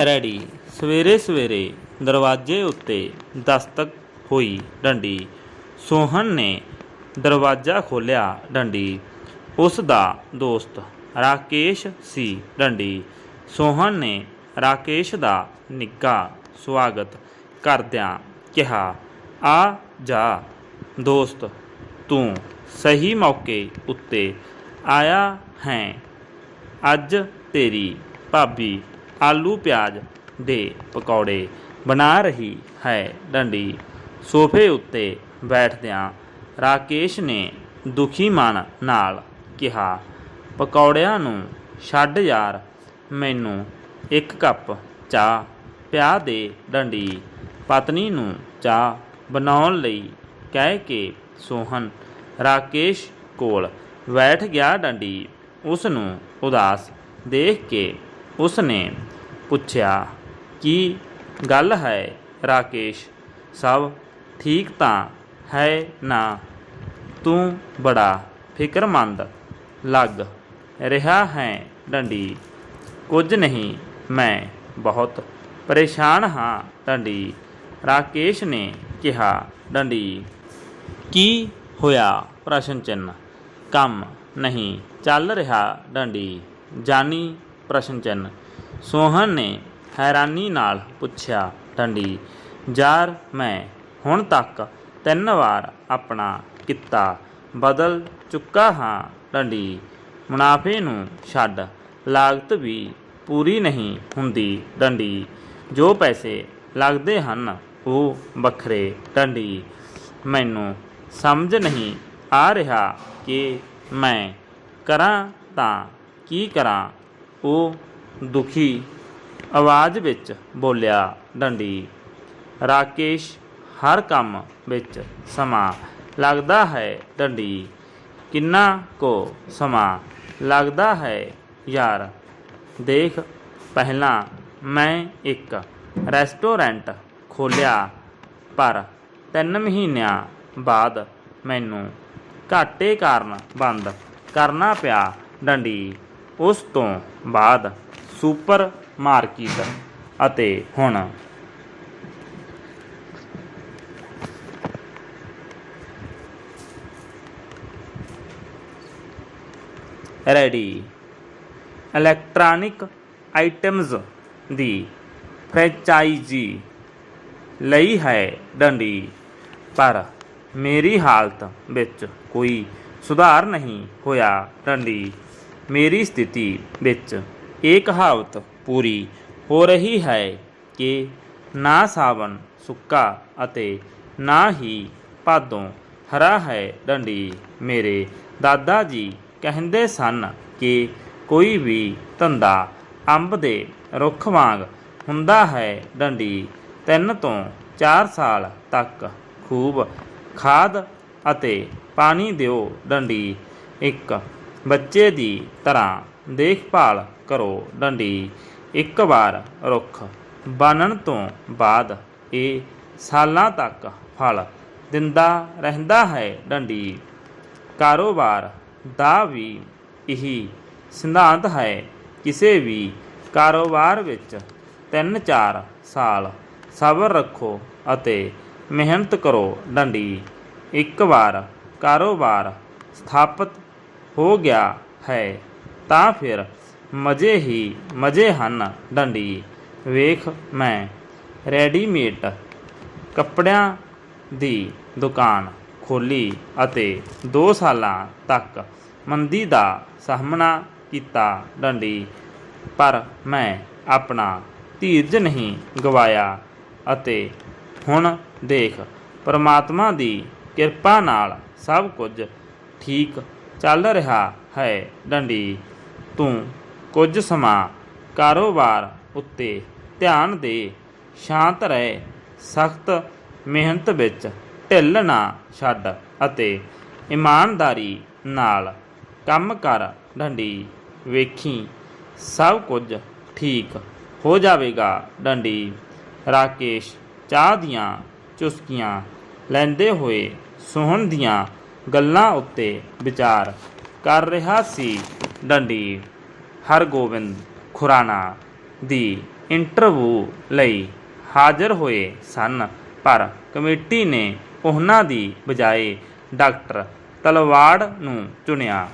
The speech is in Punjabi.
ਰੈਡੀ। ਸਵੇਰੇ ਸਵੇਰੇ ਦਰਵਾਜ਼ੇ ਉੱਤੇ ਦਸਤਕ ਹੋਈ ਡੰਡੀ। ਸੋਹਨ ਨੇ ਦਰਵਾਜ਼ਾ ਖੋਲ੍ਹਿਆ ਡੰਡੀ। ਉਸ ਦਾ ਦੋਸਤ ਰਾਕੇਸ਼ ਸੀ ਡੰਡੀ। ਸੋਹਨ ਨੇ ਰਾਕੇਸ਼ ਦਾ ਨਿੱਘਾ ਸਵਾਗਤ ਕਰਦਿਆਂ ਕਿਹਾ, ਆ ਜਾ ਦੋਸਤ, ਤੂੰ ਸਹੀ ਮੌਕੇ ਉੱਤੇ ਆਇਆ ਹੈ। ਅੱਜ ਤੇਰੀ ਭਾਬੀ ਆਲੂ ਪਿਆਜ਼ ਦੇ ਪਕੌੜੇ ਬਣਾ ਰਹੀ ਹੈ ਡੰਡੀ। ਸੋਫੇ ਉੱਤੇ ਬੈਠਦਿਆਂ ਰਾਕੇਸ਼ ਨੇ ਦੁਖੀ ਮਨ ਨਾਲ ਕਿਹਾ, ਪਕੌੜਿਆਂ ਨੂੰ ਛੱਡ ਯਾਰ, ਮੈਨੂੰ ਇੱਕ ਕੱਪ ਚਾਹ ਪਿਆ ਦੇ ਡੰਡੀ। ਪਤਨੀ ਨੂੰ ਚਾਹ ਬਣਾਉਣ ਲਈ ਕਹਿ ਕੇ ਸੋਹਨ ਰਾਕੇਸ਼ ਕੋਲ ਬੈਠ ਗਿਆ ਡੰਡੀ। ਉਸ ਨੂੰ ਉਦਾਸ ਦੇਖ ਕੇ ਉਸ ਨੇ ਪੁੱਛਿਆ, ਕੀ ਗੱਲ ਹੈ ਰਾਕੇਸ਼? ਸਭ ਠੀਕ ਤਾਂ ਹੈ ਨਾ? ਤੂੰ ਬੜਾ ਫਿਕਰਮੰਦ ਲੱਗ ਰਿਹਾ ਹੈ ਡੰਡੀ। ਕੁਝ ਨਹੀਂ, ਮੈਂ ਬਹੁਤ ਪਰੇਸ਼ਾਨ ਹਾਂ ਡੰਡੀ। ਰਾਕੇਸ਼ ਨੇ ਕਿਹਾ, ਡੰਡੀ, ਕੀ ਹੋਇਆ ਪ੍ਰਸ਼ਨ ਚਿੰਨ ਕੰਮ ਨਹੀਂ ਚੱਲ ਰਿਹਾ ਡੰਡੀ। ਜਾਨੀ? ਪ੍ਰਸ਼ਨ ਚਿੰਨ ਸੋਹਨ ਨੇ ਹੈਰਾਨੀ ਨਾਲ ਪੁੱਛਿਆ, ਡੰਡੀ ਯਾਰ ਮੈਂ ਹੁਣ ਤੱਕ ਤਿੰਨ ਵਾਰ ਆਪਣਾ ਕਿੱਤਾ ਬਦਲ ਚੁੱਕਾ ਹਾਂ, ਡੰਡੀ। ਮੁਨਾਫੇ ਨੂੰ ਛੱਡ, ਲਾਗਤ ਵੀ ਪੂਰੀ ਨਹੀਂ ਹੁੰਦੀ, ਡੰਡੀ। ਜੋ ਪੈਸੇ ਲੱਗਦੇ ਹਨ, ਉਹ ਵੱਖਰੇ, ਡੰਡੀ। ਮੈਨੂੰ ਸਮਝ ਨਹੀਂ ਆ ਰਿਹਾ ਕਿ ਮੈਂ ਕਰਾਂ ਤਾਂ ਕੀ ਕਰਾਂ। ਉਹ ਦੁਖੀ ਆਵਾਜ਼ ਵਿੱਚ ਬੋਲਿਆ ਡੰਡੀ। ਰਾਕੇਸ਼, ਹਰ ਕੰਮ ਵਿੱਚ ਸਮਾਂ। ਲੱਗਦਾ ਹੈ ਡੰਡੀ, ਕਿੰਨਾ ਕੋ ਸਮਾਂ? ਲੱਗਦਾ ਹੈ, ਯਾਰ, ਦੇਖ, ਪਹਿਲਾਂ ਮੈਂ ਇੱਕ ਰੈਸਟੋਰੈਂਟ ਖੋਲ੍ਹਿਆ ਪਰ ਤਿੰਨ ਮਹੀਨਿਆਂ ਬਾਅਦ ਮੈਨੂੰ ਘਾਟੇ ਕਾਰਨ ਬੰਦ ਕਰਨਾ ਪਿਆ ਡੰਡੀ। ਉਸ ਤੋਂ ਬਾਅਦ ਸੁਪਰ ਮਾਰਕੀਟ ਅਤੇ ਹੁਣ ਰੈਡੀ ਇਲੈਕਟ੍ਰੋਨਿਕ ਆਈਟਮਸ ਦੀ ਫਰੈਂਚਾਈਜ਼ੀ ਲਈ ਹੈ ਡੰਡੀ, ਪਰ ਮੇਰੀ ਹਾਲਤ ਵਿੱਚ ਕੋਈ ਸੁਧਾਰ ਨਹੀਂ ਹੋਇਆ ਡੰਡੀ। ਮੇਰੀ ਸਥਿਤੀ ਵਿੱਚ ਇਹ ਕਹਾਵਤ ਪੂਰੀ ਹੋ ਰਹੀ ਹੈ ਕਿ ਨਾ ਸਾਵਣ ਸੁੱਕਾ ਅਤੇ ਨਾ ਹੀ ਭਾਦੋਂ ਹਰਾ ਹੈ ਡੰਡੀ। ਮੇਰੇ ਦਾਦਾ ਜੀ ਕਹਿੰਦੇ ਸਨ ਕਿ ਕੋਈ ਵੀ ਧੰਦਾ ਅੰਬ ਦੇ ਰੁੱਖ ਵਾਂਗ ਹੁੰਦਾ ਹੈ ਡੰਡੀ। ਤਿੰਨ ਤੋਂ 4 ਸਾਲ ਤੱਕ ਖੂਬ ਖਾਦ ਅਤੇ ਪਾਣੀ ਦਿਓ ਡੰਡੀ। ਇੱਕ ਬੱਚੇ ਦੀ ਤਰ੍ਹਾਂ ਦੇਖਭਾਲ ਕਰੋ ਡੰਡੀ। ਇੱਕ ਵਾਰ ਰੁੱਖ ਬਣਨ ਤੋਂ ਬਾਅਦ ਇਹ ਸਾਲਾਂ ਤੱਕ ਫਲ ਦਿੰਦਾ ਰਹਿੰਦਾ ਹੈ ਡੰਡੀ। ਕਾਰੋਬਾਰ ਦਾ ਵੀ ਇਹੀ ਸਿਧਾਂਤ ਹੈ। ਕਿਸੇ ਵੀ ਕਾਰੋਬਾਰ ਵਿੱਚ 3-4 ਸਾਲ ਸਬਰ ਰੱਖੋ ਅਤੇ ਮਿਹਨਤ ਕਰੋ ਡੰਡੀ। ਇੱਕ ਵਾਰ ਕਾਰੋਬਾਰ ਸਥਾਪਿਤ ਹੋ ਗਿਆ ਹੈ। ਤਾਂ ਫਿਰ ਮਜ਼ੇ ਹੀ ਮਜ਼ੇ ਹਨ ਡੰਡੀ। ਵੇਖ ਮੈਂ, ਰੈਡੀਮੇਡ ਕੱਪੜਿਆਂ ਦੀ ਦੁਕਾਨ ਖੋਲੀ ਅਤੇ 2 ਸਾਲਾਂ ਤੱਕ ਮੰਦੀ ਦਾ ਸਾਹਮਣਾ ਕੀਤਾ ਡੰਡੀ, ਪਰ ਮੈਂ ਆਪਣਾ ਧੀਰਜ ਨਹੀਂ ਗਵਾਇਆ ਅਤੇ ਹੁਣ ਦੇਖ, ਪਰਮਾਤਮਾ ਦੀ ਕਿਰਪਾ ਨਾਲ ਸਭ ਕੁਝ ਠੀਕ ਚੱਲ ਰਿਹਾ ਹੈ ਡੰਡੀ। ਤੂੰ ਕੁਝ ਸਮਾਂ ਕਾਰੋਬਾਰ ਉੱਤੇ ਧਿਆਨ ਦੇ, ਸ਼ਾਂਤ ਰਹਿ, ਸਖਤ ਮਿਹਨਤ ਵਿੱਚ ਢਿੱਲ ਨਾ ਛੱਡ ਅਤੇ ਇਮਾਨਦਾਰੀ ਨਾਲ ਕੰਮ ਕਰ ਡੰਡੀ ਵੇਖੀ, ਸਭ ਕੁਝ ਠੀਕ ਹੋ ਜਾਵੇਗਾ ਡੰਡੀ। ਰਾਕੇਸ਼ ਚਾਹ ਦੀਆਂ ਚੁਸਕੀਆਂ ਲੈਂਦੇ ਹੋਏ ਸੋਹਣ ਦੀਆਂ ਗੱਲਾਂ ਉੱਤੇ ਵਿਚਾਰ ਕਰ ਰਿਹਾ ਸੀ। ਡੰਡੀ ਹਰਗੋਬਿੰਦ ਖੁਰਾਨਾ ਦੀ ਇੰਟਰਵਿਊ ਲਈ ਹਾਜ਼ਰ ਹੋਏ ਸਨ, ਪਰ ਕਮੇਟੀ ਨੇ ਉਹਨਾਂ ਦੀ ਬਜਾਏ ਡਾਕਟਰ ਤਲਵਾੜ ਨੂੰ ਚੁਣਿਆ।